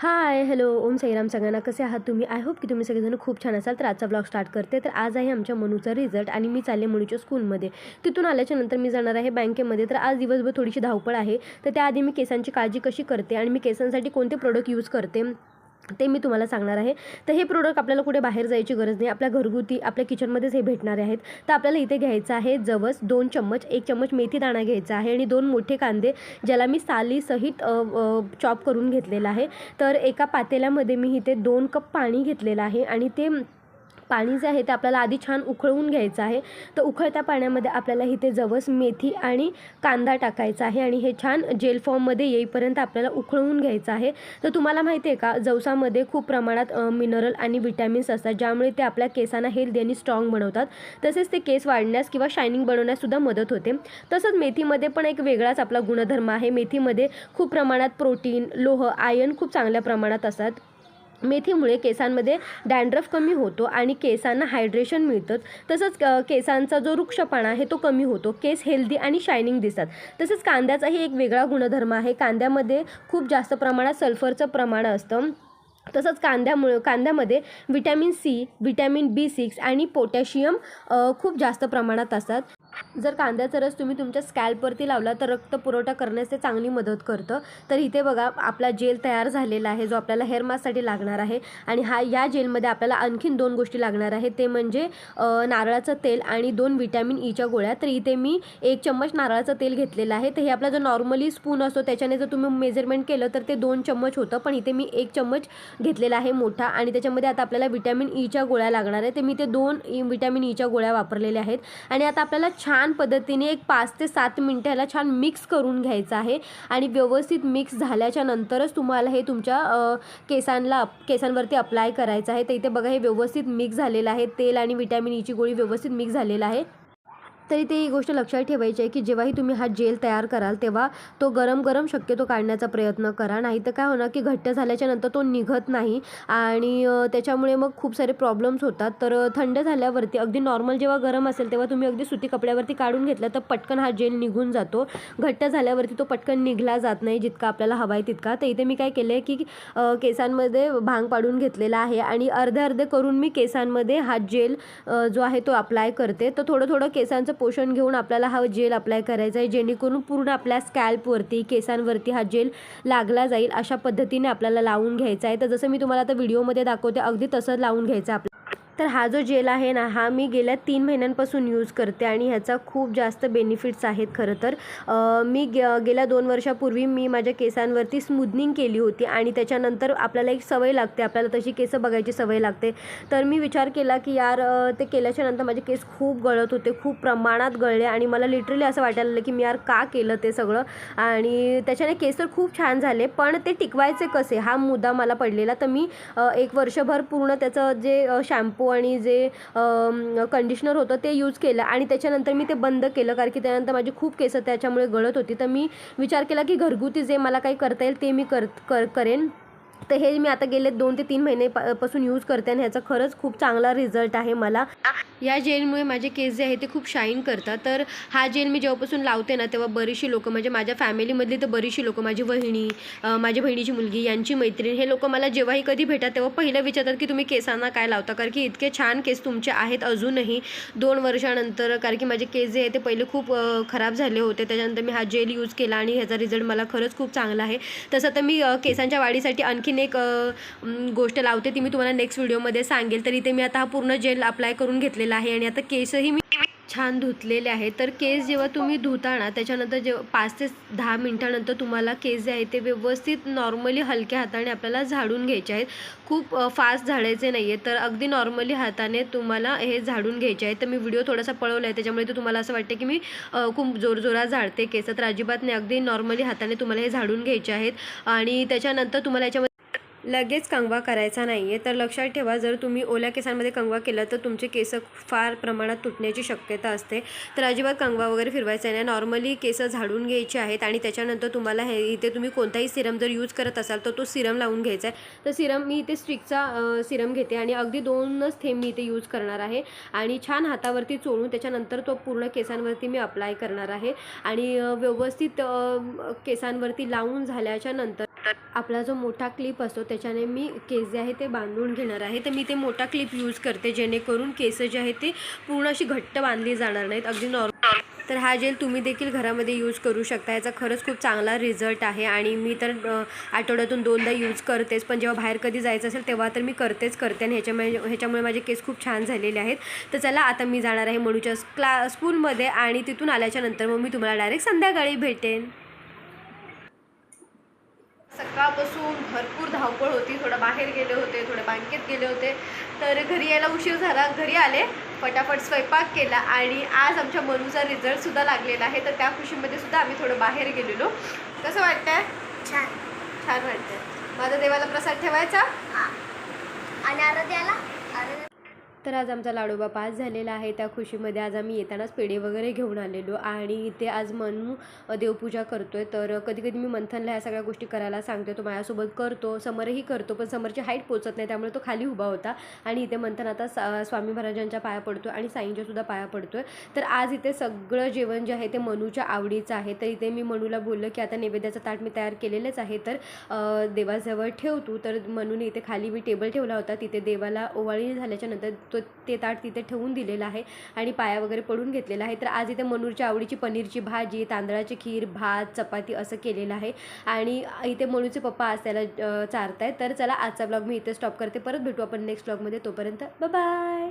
Hi hello Om Sairam सगळ्यांना कसे आहात तुम्ही? आय होप की तुम्ही सगळेजण खूप छान असाल. तर आजचा ब्लॉग स्टार्ट करते. तर आज आहे आमच्या मनूचा रिझल्ट आणि मी चालले मनूच्या स्कूलमध्ये तिथून आल्याच्यानंतर मी जाणार आहे बँकेमध्ये तर आज दिवसभर थोडीशी धावपळ आहे. तर त्याआधी मी केसांची काळजी कशी करते आणि मी केसांसाठी कोणते प्रोडक्ट यूज करते? ते मी तुम्हाला सांगणार आहे. तर हे प्रोडक्ट आपल्याला कुठे बाहेर जायची गरज नाही. आपल्या घरगुती आपल्या किचनमध्येच हे भेटणारे आहेत. तर आपल्याला इथे घ्यायचं आहे जवस दोन चम्मच एक चम्मच मेथी दाणा घ्यायचा आहे आणि दोन मोठे कांदे ज्याला मी सालीसहित चॉप करून घेतलेला आहे. तर एका पातेल्यामध्ये मी इथे दोन कप पाणी घेतलेलं आहे आणि ते पाणी जे आहे ते आपल्याला आधी छान उकळवून घ्यायचं आहे. तर उकळत्या पाण्यामध्ये आपल्याला इथे जवस मेथी आणि कांदा टाकायचा आहे आणि हे छान जेल फॉर्ममध्ये येईपर्यंत आपल्याला उकळवून घ्यायचं आहे. तर तुम्हाला माहिती आहे का जवसामध्ये खूप प्रमाणात मिनरल आणि विटॅमिन्स असतात ज्यामुळे ते आपल्या केसांना हेल्दी आणि स्ट्रॉंग बनवतात. तसेच ते केस वाढण्यास किंवा शायनिंग बनवण्याससुद्धा मदत होते. तसंच मेथीमध्ये पण एक वेगळाच आपला गुणधर्म आहे. मेथीमध्ये खूप प्रमाणात प्रोटीन लोह आयर्न खूप चांगल्या प्रमाणात असतात. मेथीमुळे केसांमध्ये डॅन्ड्रफ कमी होतो आणि केसांना हायड्रेशन मिळतं. तसंच केसांचा जो वृक्षपणा आहे तो कमी होतो. केस हेल्दी आणि शायनिंग दिसतात. तसंच कांद्याचाही एक वेगळा गुणधर्म आहे. कांद्यामध्ये खूप जास्त प्रमाणात सल्फरचं प्रमाण असतं. तसंच कांद्यामुळे कांद्यामध्ये vitamin C vitamin B six आणि पोटॅशियम खूप जास्त प्रमाणात असतात. जर कांद्याचा रस तुम्ही तुमच्या स्कॅल्पवरती लावला तर रक्त पुरवठा करण्यास ते चांगली मदत करतं. तर इथे बघा आपला जेल तयार झालेला आहे जो आपल्याला हेअर मास्कसाठी लागणार आहे. आणि हा या जेलमध्ये आपल्याला आणखीन दोन गोष्टी लागणार आहे ते म्हणजे नारळाचं तेल आणि दोन विटॅमिन ईच्या e गोळ्या. तर इथे मी एक चम्मच नारळाचं तेल घेतलेलं आहे. तर हे आपला जो नॉर्मली स्पून असतो त्याच्याने जर तुम्ही मेजरमेंट केलं तर ते दोन चम्मच होतं. पण इथे मी एक चम्मच घेतलेला आहे मोठा. आणि त्याच्यामध्ये आता आपल्याला विटॅमिन ईच्या e गोळ्या लागणार आहे ते मी ते दोन e, विटॅमिन ईच्या गोळ्या वापरलेल्या आहेत. आणि आता आपल्याला छान पद्धतीने एक पाच ते सात मिनटाला छान मिक्स करून घ्यायचं आहे. आणि व्यवस्थित मिक्स झाल्याच्या नंतरच तुम्हाला हे तुमच्या केसांना केसांवरती अप्लाय करायचं आहे. तर इथे बघा हे व्यवस्थित मिक्स झालेलं आहे. तेल आणि विटॅमिन ईची e गोळी व्यवस्थित मिक्स झालेला आहे. तरी ते ही गोष्ट लक्षात ठेवायची आहे की जेव्हाही तुम्ही हा जेल तयार कराल तेव्हा तो गरम गरम शक्यतो काढण्याचा प्रयत्न करा. नाही तर काय होणार की घट्ट झाल्याच्यानंतर तो निघत नाही आणि त्याच्यामुळे मग खूप सारे प्रॉब्लेम्स होतात. तर थंड झाल्यावरती अगदी नॉर्मल जेव्हा गरम असेल तेव्हा तुम्ही अगदी सुती कपड्यावरती काढून घेतलं तर पटकन हा जेल निघून जातो. घट्ट झाल्यावरती तो पटकन निघला जात नाही जितका आपल्याला हवा आहे तितका. तर इथे मी काय केलं आहे की केसांमध्ये भांग पाडून घेतलेला आहे आणि अर्धे अर्धे करून मी केसांमध्ये हा जेल जो आहे तो अप्लाय करते. तर थोडं थोडं केसांचं पोषण घेऊन आपल्याला हा जेल अप्लाय करायचा आहे. जेणेकरून पूर्ण आपल्या स्कॅल्पवरती केसांवरती हा जेल लागला जाईल अशा पद्धतीने आपल्याला लावून घ्यायचा आहे. तर जसं मी तुम्हाला आता व्हिडिओमध्ये दाखवते अगदी तसं लावून घ्यायचं आप तर हा जो जेल आहे ना हा मी गेल्या तीन महिन्यांपासून यूज करते आणि ह्याचा खूप जास्त बेनिफिट्स आहेत खरं तर. मी गे गेल्या दोन वर्षापूर्वी मी माझ्या केसांवरती स्मूदनिंग केली होती आणि त्याच्यानंतर आपल्याला एक सवय लागते आपल्याला तशी केसं बघायची सवय लागते. तर मी विचार केला की यार ते केल्याच्यानंतर माझे केस खूप गळत होते खूप प्रमाणात गळले आणि मला लिटरली असं वाटायला लागलं की मी यार का केलं ते सगळं? आणि त्याच्याने केस तर खूप छान झाले पण ते टिकवायचे कसे? हा मुद्दा मला पडलेला. तर मी एक वर्षभर पूर्ण त्याचं जे शॅम्पू आणि जे कंडिशनर होतं ते यूज केलं. आणि त्याच्यानंतर मी ते बंद केलं. कारण की त्यानंतर माझी खूप केसं त्याच्यामुळे गळत होती. तर मी विचार केला की घरगुती जे मला काही करता येईल ते मी कर कर करेन. तर हे मी आता गेले दोन ते तीन महिने पासून यूज करते आणि ह्याचा खरंच खूप चांगला रिझल्ट आहे मला. या जेलमुळे माझे केस जे आहे ते खूप शाईन करतात. तर हा जेल मी जेव्हापासून लावते ना तेव्हा बरीचशी लोकं म्हणजे माझ्या फॅमिलीमधली तर बरीचशी लोकं माझी बहिणी माझ्या बहिणीची मुलगी यांची मैत्रीण हे लोकं मला जेव्हाही कधी भेटतात तेव्हा पहिलं विचारतात की तुम्ही केसांना काय लावता? कारण की इतके छान केस तुमचे आहेत अजूनही. दोन वर्षानंतर कारण की माझे केस जे आहे ते पहिले खूप खराब झाले होते. त्याच्यानंतर मी हा जेल यूज केला आणि ह्याचा रिझल्ट मला खरंच खूप चांगला आहे. तसं तर मी केसांच्या वाढीसाठी आणखीन एक गोष्ट लावते ती मी तुम्हाला नेक्स्ट व्हिडिओमध्ये सांगेल. तर इथे मी आता हा पूर्ण जेल अप्लाय करून घेतलेला आहे आणि आता केसही मी छान धुतलेले आहे तर केस जेव्हा तुम्ही धुता ना त्याच्यानंतर जेव्हा पाच ते दहा मिनटानंतर तुम्हाला केस जे आहे ते व्यवस्थित नॉर्मली हलक्या हाताने आपल्याला झाडून घ्यायचे आहेत. खूप फास्ट झाडायचे नाही आहे तर अगदी नॉर्मली हाताने तुम्हाला हे झाडून घ्यायचे आहे तर मी व्हिडिओ थोडासा पळवला आहे त्याच्यामुळे तर तुम्हाला असं वाटते की मी खूप जोरजोरात झाडते केस. तर अजिबात नाही अगदी नॉर्मली हाताने तुम्हाला हे झाडून घ्यायचे आहेत. आणि त्याच्यानंतर तुम्हाला याच्यामध्ये लगेच कंगवा करायचा नाही आहे तर लक्षात ठेवा जर तुम्ही ओल्या केसांमध्ये कंगवा केला तर तुमचे केस फार प्रमाणात तुटण्याची शक्यता असते. तर अजिबात कंगवा वगैरे फिरवायचा नाही. नॉर्मली केस झाडून घ्यायचे आहेत आणि त्याच्यानंतर तुम्हाला हे इथे तुम्ही कोणताही सिरम जर यूज करत असाल तर तो सिरम लावून घ्यायचा आहे. तर सिरम मी इथे स्ट्रिकचा सिरम घेते आणि अगदी दोनच थेंब मी इथे यूज करणार आहे. आणि छान हातावरती चोळून त्याच्यानंतर तो पूर्ण केसांवरती मी अप्लाय करणार आहे. आणि व्यवस्थित केसांवरती लावून झाल्याच्यानंतर आपला जो मोठा क्लिप असतो त्याच्याने मी केस जे आहे ते बांधून घेणार आहे. तर मी ते मोठा क्लिप यूज करते जेणेकरून केस जे आहे ते पूर्ण अशी घट्ट बांधली जाणार नाहीत. अगदी नॉर्मल तर हा जेल तुम्ही देखील घरामध्ये यूज करू शकता. याचा खरंच खूप चांगला रिझल्ट आहे आणि मी तर आठवड्यातून दोनदा यूज करतेच. पण जेव्हा बाहेर कधी जायचं असेल तेव्हा तर मी करतेच करते आणि ह्याच्यामुळे ह्याच्यामुळे माझे केस खूप छान झालेले आहेत. तर चला आता मी जाणार आहे मनूच्या क्ला स्कूलमध्ये आणि तिथून आल्याच्यानंतर मग मी तुम्हाला डायरेक्ट संध्याकाळी भेटेन. सकाळपासून भरपूर धावपळ होती. थोडं बाहेर गेले होते थोडे बँकेत गेले होते. तर घरी यायला उशीर झाला. घरी आले फटाफट स्वयंपाक केला आणि आज आमच्या मनूचा रिझल्टसुद्धा लागलेला आहे. तर त्या खुशीमध्ये सुद्धा आम्ही थोडं बाहेर गेलेलो. कसं वाटतंय? छान. छान वाटतंय. माझा देवाला प्रसाद ठेवायचा? आणि आराध्या तर आज आमचा लाडोबा पास झालेला आहे. त्या खुशीमध्ये आज आम्ही येतानाच पेढे वगैरे घेऊन आलेलो आणि इथे आज मनू देवपूजा करतो आहे तर कधी कधी मी मंथनला ह्या सगळ्या गोष्टी करायला सांगते. तो माझ्यासोबत करतो. समरही करतो पण समरची हाईट पोचत नाही त्यामुळे तो खाली उभा होता आणि इथे मंथन आता सा स्वामी महाराजांच्या पाया पडतो आणि साईंच्यासुद्धा पाया पाया आहे तर आज इथे सगळं जेवण जे आहे ते मनूच्या आवडीचं आहे. तर इथे मी मनूला बोललं की आता नैवेद्याचं ताट मी तयार केलेलंच आहे. तर देवाजवळ ठेव तू. तर मनूने इथे खाली मी टेबल ठेवला होता. तिथे देवाला ओवाळी झाल्याच्यानंतर तो ते ताट तिथे ठेवून दिलेलं आहे आणि पाया वगैरे पडून घेतलेला आहे. तर आज इथे मनूरच्या आवडीची पनीरची भाजी तांदळाची खीर भात चपाती असं केलेलं आहे. आणि इथे मनूचे पप्पा आज त्याला चारतायत. तर चला आजचा ब्लॉग मी इथे स्टॉप करते. परत भेटू आपण नेक्स्ट ब्लॉगमध्ये तोपर्यंत बाय